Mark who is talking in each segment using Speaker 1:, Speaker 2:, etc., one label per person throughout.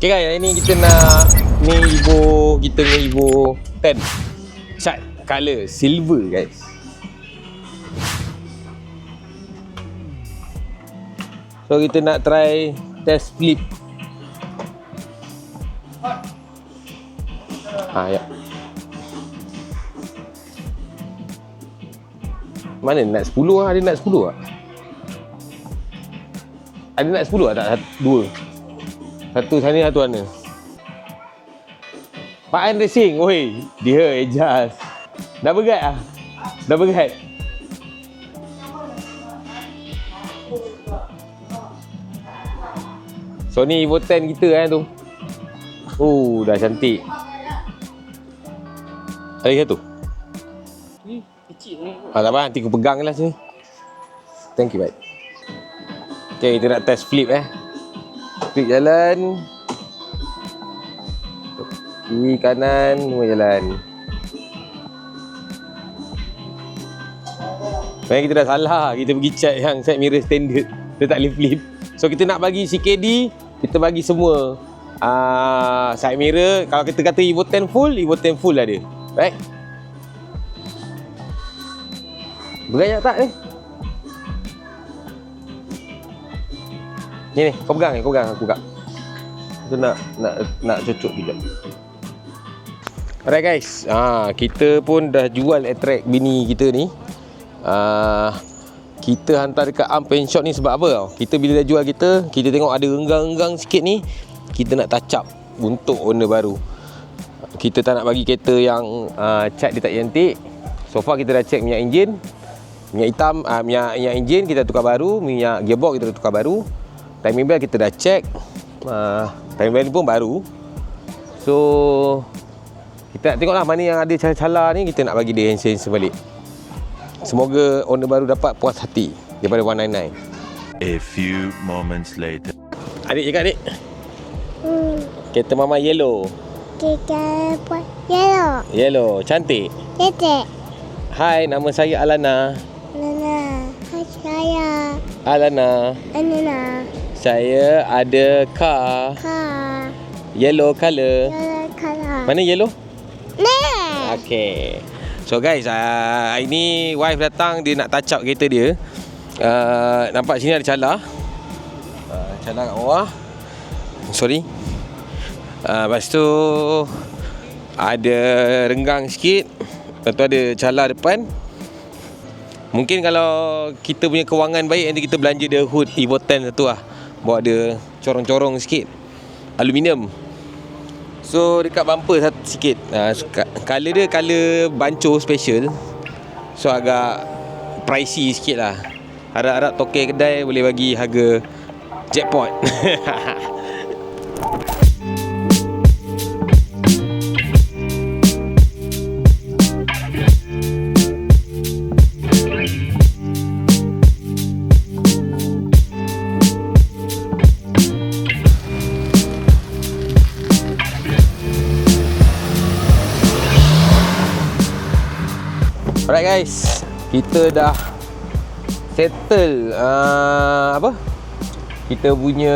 Speaker 1: Okay guys, hari ni kita nak ni Evo kita ni Evo 10. Cat color silver guys. So kita nak try test flip. Ah ya. Mana nak 10 ah? Ada nak 10 ah? Ada nak 10 ah? Tak, satu- dua. Satu sana satu mana Pak An Racing Oi Dia adjust Dah berat ah Dah berat Sony Evo 10 kita kan tu Oh dah cantik Lagi satu
Speaker 2: Kecil ni.
Speaker 1: Ah, tak apa, nanti aku pegang lah sini. Thank you, baik. Okay, kita nak test flip eh. Flip jalan. Kiri, kanan, semua jalan. Sebenarnya kita dah salah. Kita pergi check yang side mirror standard. Dia tak boleh flip. So, kita nak bagi CKD, kita bagi semua uh, side mirror. Kalau kita kata Evo 10 full, Evo 10 full lah dia. Right? Berat tak ni? Ni ni, kau pegang ni, kau pegang aku buka. Aku nak nak nak cucuk kejap. Alright guys, ah kita pun dah jual attract bini kita ni. Ah kita hantar dekat Am Paint Shop ni sebab apa tau? Kita bila dah jual kita, kita tengok ada renggang-renggang sikit ni, kita nak touch up untuk owner baru. Kita tak nak bagi kereta yang uh, cat dia tak cantik. So far kita dah check minyak enjin, minyak hitam uh, minyak minyak enjin kita tukar baru minyak gearbox kita tukar baru timing belt kita dah check uh, timing belt ni pun baru so kita nak tengoklah mana yang ada cala-cala ni kita nak bagi dia handsome balik semoga owner baru dapat puas hati daripada 199
Speaker 3: A few moments later.
Speaker 1: adik cakap adik
Speaker 4: Hmm,
Speaker 1: kereta mama yellow
Speaker 4: kita buat yellow.
Speaker 1: yellow cantik
Speaker 4: Titik.
Speaker 1: hai nama saya Alana
Speaker 4: Nana. Hai saya.
Speaker 1: Alana
Speaker 4: Anina.
Speaker 1: Saya ada car
Speaker 4: Ka.
Speaker 1: yellow colour
Speaker 4: Yellow color.
Speaker 1: mana yellow
Speaker 4: Nah.
Speaker 1: Okay. So guys, uh, hari ni wife datang dia nak touch up kereta dia. Uh, nampak sini ada cala. Uh, cala kat bawah. Sorry. Uh, lepas tu ada renggang sikit. Lepas tu ada cala depan. Mungkin kalau kita punya kewangan baik nanti kita belanja dia hood Evo 10 satu lah. Bawa dia corong-corong sikit. Aluminium. So dekat bumper satu sikit. Uh, color dia color banco special. So agak pricey sikit lah. Harap-harap toke kedai boleh bagi harga jackpot. guys, kita dah settle uh, apa? Kita punya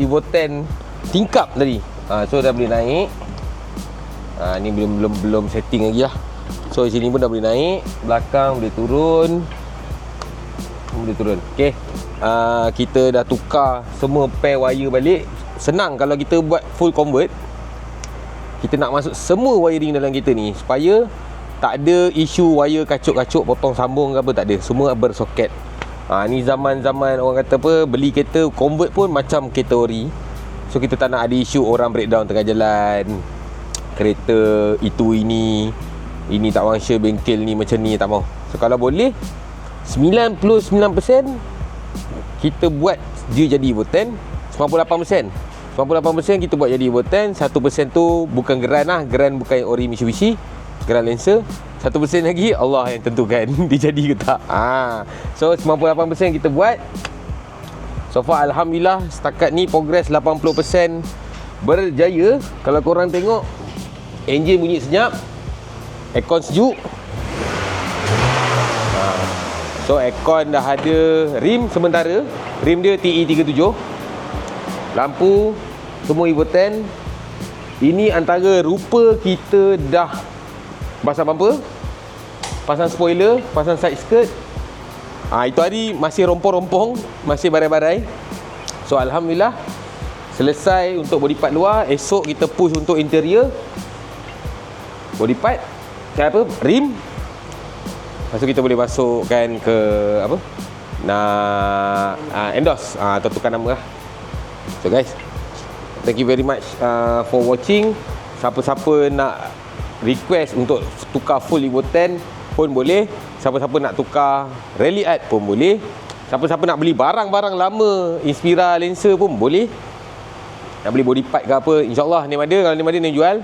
Speaker 1: Evo 10 tingkap tadi. Uh, so dah boleh naik. Uh, ni belum belum belum setting lagi lah. So sini pun dah boleh naik, belakang boleh turun. Boleh turun. Okey. Uh, kita dah tukar semua pair wire balik. Senang kalau kita buat full convert. Kita nak masuk semua wiring dalam kereta ni supaya tak ada isu wire kacuk-kacuk potong sambung ke apa tak ada. Semua bersoket. Ha, ni zaman-zaman orang kata apa beli kereta convert pun macam kereta ori so kita tak nak ada isu orang breakdown tengah jalan. Kereta itu ini ini tak wangsa bengkel ni macam ni tak mau. So kalau boleh 99% kita buat dia jadi 10 98% 98% kita buat jadi 10 1% tu bukan geran lah. Geran bukan ori Mitsubishi Grand Lancer Satu persen lagi Allah yang tentukan dia jadi ke tak. Ha. So 98% kita buat. So far Alhamdulillah setakat ni progress 80% berjaya. Kalau korang tengok enjin bunyi senyap. Aircon sejuk. Ha. So aircon dah ada rim sementara. Rim dia TE37. Lampu semua Evo 10. Ini antara rupa kita dah pasang bumper, pasang spoiler, pasang side skirt. Ah ha, itu hari masih rompong-rompong, masih barai-barai. So alhamdulillah selesai untuk body part luar, esok kita push untuk interior. Body part kayak apa? Rim. Lepas tu kita boleh masukkan ke apa? Nak uh, endorse uh, atau tukar nama lah. So guys, thank you very much uh, for watching. Siapa-siapa nak request untuk tukar full Evo 10 pun boleh. Siapa-siapa nak tukar Rally Art pun boleh. Siapa-siapa nak beli barang-barang lama Inspira Lancer pun boleh. Nak beli body part ke apa, insyaAllah ni ada. Kalau ni ada, ni jual.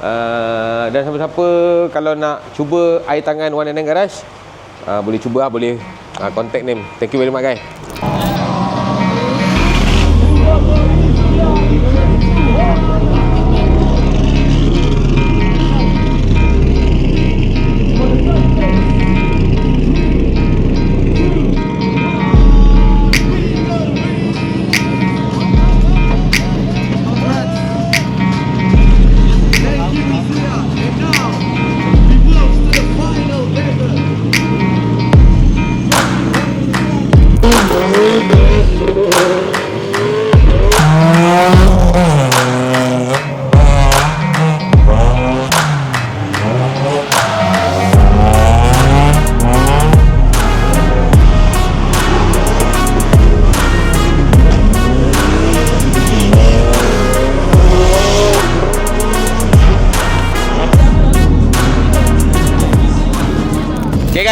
Speaker 1: Uh, dan siapa-siapa kalau nak cuba air tangan One and Garage, uh, boleh cuba lah, boleh uh, contact name. Thank you very much guys.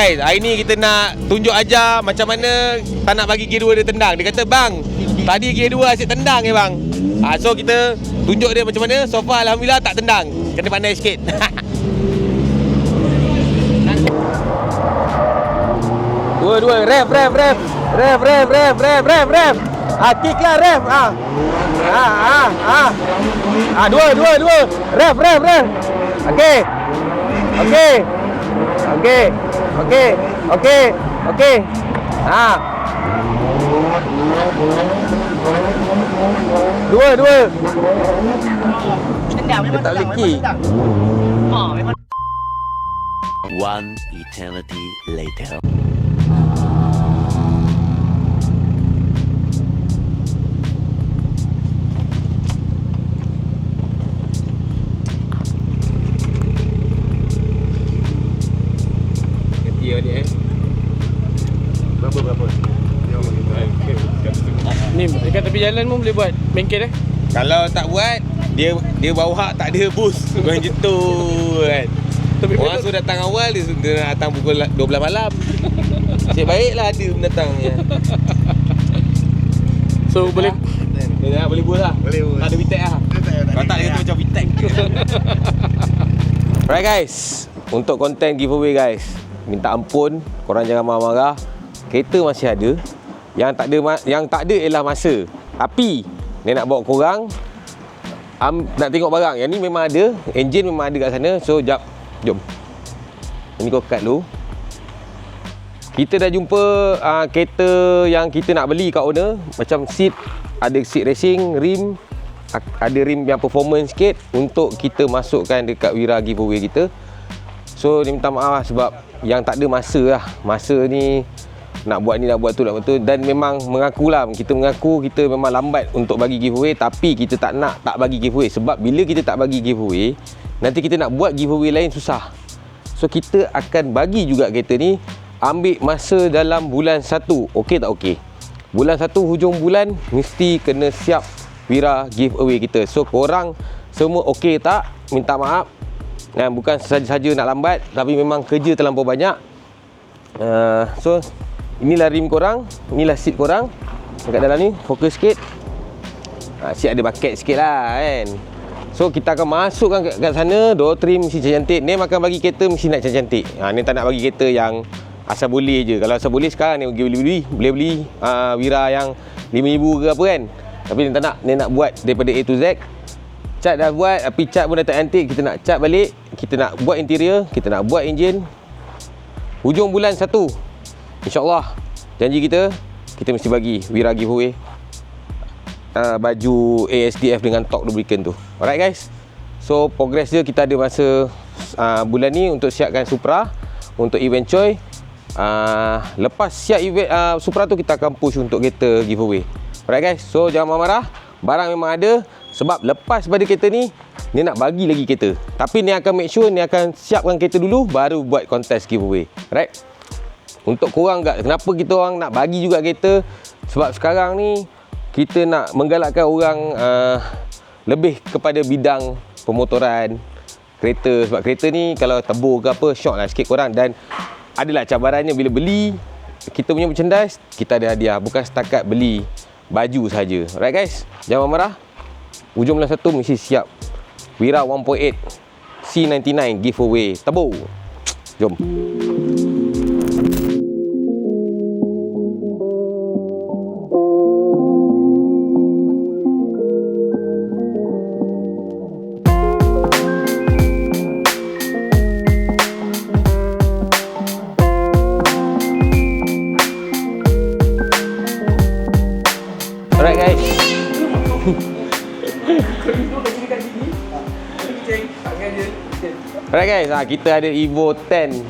Speaker 1: guys, hari ni kita nak tunjuk ajar macam mana tak nak bagi gear 2 dia tendang. Dia kata, bang, tadi gear 2 asyik tendang eh bang. Ha, so kita tunjuk dia macam mana, so far Alhamdulillah tak tendang. Kena pandai sikit. dua, dua, ref, ref, ref. Ref, ref, ref, ref, ref, ref. Ha, kick lah ref. ah ah ha. Ha, dua, dua, dua. Ref, ref, ref. Okay. Okay. Okay okey okey okey. Ah dua dua.
Speaker 2: Tendang
Speaker 1: dia tak boleh kick
Speaker 2: Ha, memang
Speaker 3: One eternity later.
Speaker 1: Ni
Speaker 2: dekat tepi jalan pun boleh buat bengkel eh.
Speaker 1: Kalau tak buat dia dia bawa hak tak ada bus. Main jetul kan.
Speaker 2: Tapi
Speaker 1: Orang suruh datang awal dia, dia nak datang pukul 12 malam. Cik baiklah dia datangnya.
Speaker 2: so boleh
Speaker 1: Dia dah boleh bus lah.
Speaker 5: Boleh bus.
Speaker 1: Tak ada vitek lah. Kalau tak dia kata macam vitek. Alright guys, untuk konten giveaway guys. Minta ampun, korang jangan marah-marah. Kereta masih ada. Yang tak ada yang tak ada ialah masa. Tapi ni nak bawa korang um, nak tengok barang. Yang ni memang ada, enjin memang ada kat sana. So jap, jom. Ini kau cut dulu. Kita dah jumpa uh, kereta yang kita nak beli kat owner Macam seat Ada seat racing, rim Ada rim yang performance sikit Untuk kita masukkan dekat Wira giveaway kita So ni minta maaf lah sebab Yang tak ada masa lah Masa ni Nak buat ni, nak buat tu, nak buat tu. Dan memang mengaku lah Kita mengaku kita memang lambat untuk bagi giveaway. Tapi kita tak nak tak bagi giveaway. Sebab bila kita tak bagi giveaway Nanti kita nak buat giveaway lain susah. So kita akan bagi juga kereta ni Ambil masa dalam bulan 1 Okey tak okey? Bulan 1 hujung bulan Mesti kena siap Wira giveaway kita. So korang semua okey tak? Minta maaf. Dan bukan saja-saja nak lambat Tapi memang kerja terlampau banyak. Uh, So Inilah rim korang Inilah seat korang. Dekat dalam ni Fokus sikit. Uh, Seat ada bucket sikit lah kan? So kita akan masukkan kat, kat sana Dua trim mesti cantik Nem akan bagi kereta mesti nak cantik ha, Nem tak nak bagi kereta yang Asal boleh je. Kalau asal boleh sekarang Nem boleh beli Boleh beli uh, Wira yang RM5,000 ke apa kan? Tapi Nem tak nak Nem nak buat daripada A to Z. Cat dah buat Tapi cat pun dah tak cantik. Kita nak cat balik. Kita nak buat interior Kita nak buat enjin Hujung bulan 1 InsyaAllah Janji kita Kita mesti bagi Wira giveaway uh, baju ASDF dengan top lubricant tu. Alright guys. So progress dia kita ada masa uh, bulan ni untuk siapkan Supra untuk event Choi. Uh, lepas siap event uh, Supra tu kita akan push untuk kereta giveaway. Alright guys. So jangan marah-marah. Barang memang ada sebab lepas pada kereta ni ni nak bagi lagi kereta. Tapi ni akan make sure ni akan siapkan kereta dulu baru buat kontes giveaway. Alright. Untuk korang kat kenapa kita orang nak bagi juga kereta? Sebab sekarang ni kita nak menggalakkan orang uh, lebih kepada bidang pemotoran kereta. Sebab kereta ni kalau tebur ke apa shock lah sikit korang. Dan adalah cabarannya bila beli kita punya merchandise kita ada hadiah. Bukan setakat beli baju saja alright guys jangan marah hujung bulan satu mesti siap. Wira 1.8 C99 giveaway. Tebur jom Alright guys, ha, kita ada Evo 10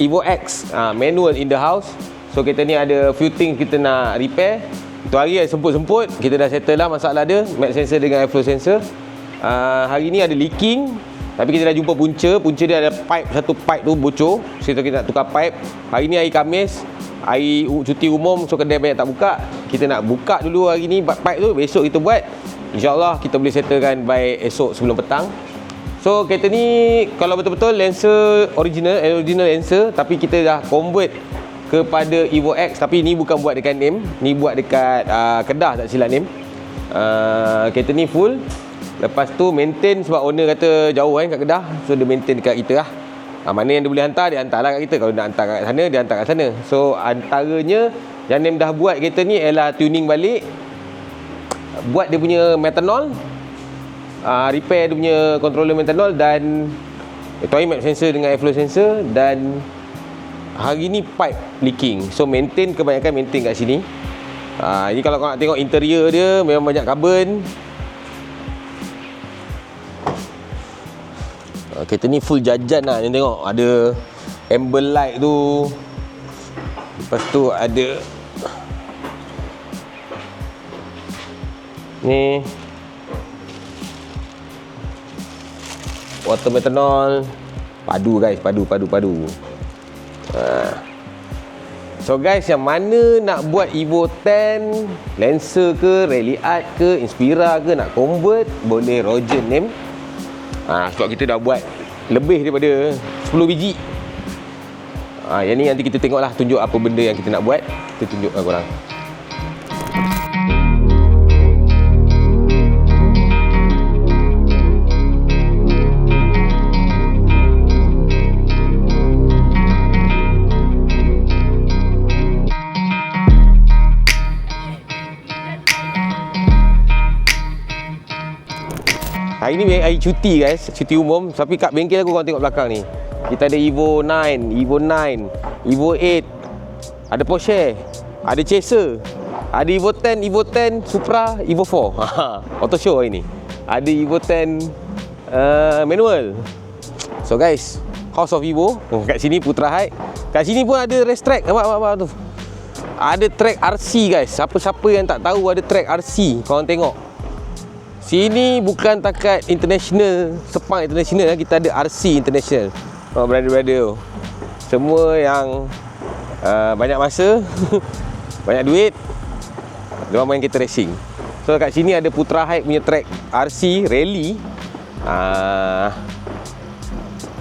Speaker 1: Evo X ha, manual in the house. So kita ni ada few things kita nak repair. Itu hari yang semput-semput kita dah settle lah masalah dia, max sensor dengan airflow sensor. Uh, hari ni ada leaking tapi kita dah jumpa punca, punca dia ada pipe satu pipe tu bocor. So kita nak tukar pipe. Hari ni hari Khamis, hari cuti umum so kedai banyak tak buka. Kita nak buka dulu hari ni pipe tu, besok kita buat. InsyaAllah kita boleh settlekan by esok sebelum petang. So kereta ni kalau betul-betul lenser original, eh, original lenser tapi kita dah convert kepada Evo X tapi ni bukan buat dekat NIM, ni buat dekat uh, Kedah tak silap NIM. Uh, kereta ni full. Lepas tu maintain sebab owner kata jauh kan kat Kedah. So dia maintain dekat kita lah. Ha, mana yang dia boleh hantar, dia hantar lah kat kita. Kalau nak hantar kat sana, dia hantar kat sana. So antaranya yang NIM dah buat kereta ni ialah tuning balik. Buat dia punya metanol uh, repair dia punya controller metanol dan toy map sensor dengan airflow sensor dan hari ni pipe leaking. So maintain kebanyakan maintain kat sini. Uh, ini kalau kau nak tengok interior dia memang banyak carbon. Uh, kereta ni full jajan lah. Ni tengok ada amber light tu. Lepas tu ada ni water methanol. Padu guys. Padu padu padu. Ha. so guys yang mana nak buat Evo 10 Lancer ke Rally Art ke Inspira ke nak convert? Boleh Roger name ha, sebab kita dah buat lebih daripada 10 biji. Ha, yang ni nanti kita tengoklah tunjuk apa benda yang kita nak buat. Kita tunjuk lah korang Hari ni hari cuti guys, cuti umum. Tapi kat bengkel aku korang tengok belakang ni. Kita ada Evo 9, Evo 9, Evo 8. Ada Porsche, ada Chaser. Ada Evo 10, Evo 10 Supra, Evo 4. Auto show hari ni. Ada Evo 10 uh, manual. So guys, House of Evo. Oh, kat sini Putra Height. Kat sini pun ada race track. Nampak, nampak, nampak tu. Ada track RC guys. Siapa-siapa yang tak tahu ada track RC, korang tengok. Sini bukan takat international, Sepang international lah. Kita ada RC international. Oh, brother-brother. Semua yang uh, banyak masa, banyak duit, dia main kereta racing. So kat sini ada Putra Hype punya track RC rally. Uh,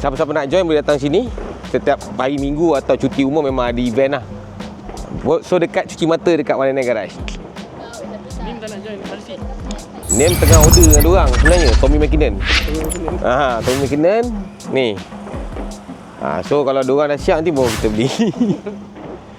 Speaker 1: siapa-siapa nak join boleh datang sini. Setiap hari minggu atau cuti umum memang ada event lah. So dekat cuci mata dekat Wanana Garage. Name tengah order dengan diorang sebenarnya Tommy McKinnon. Ah, Tommy McKinnon Ni. Ah, so kalau diorang dah siap nanti baru kita beli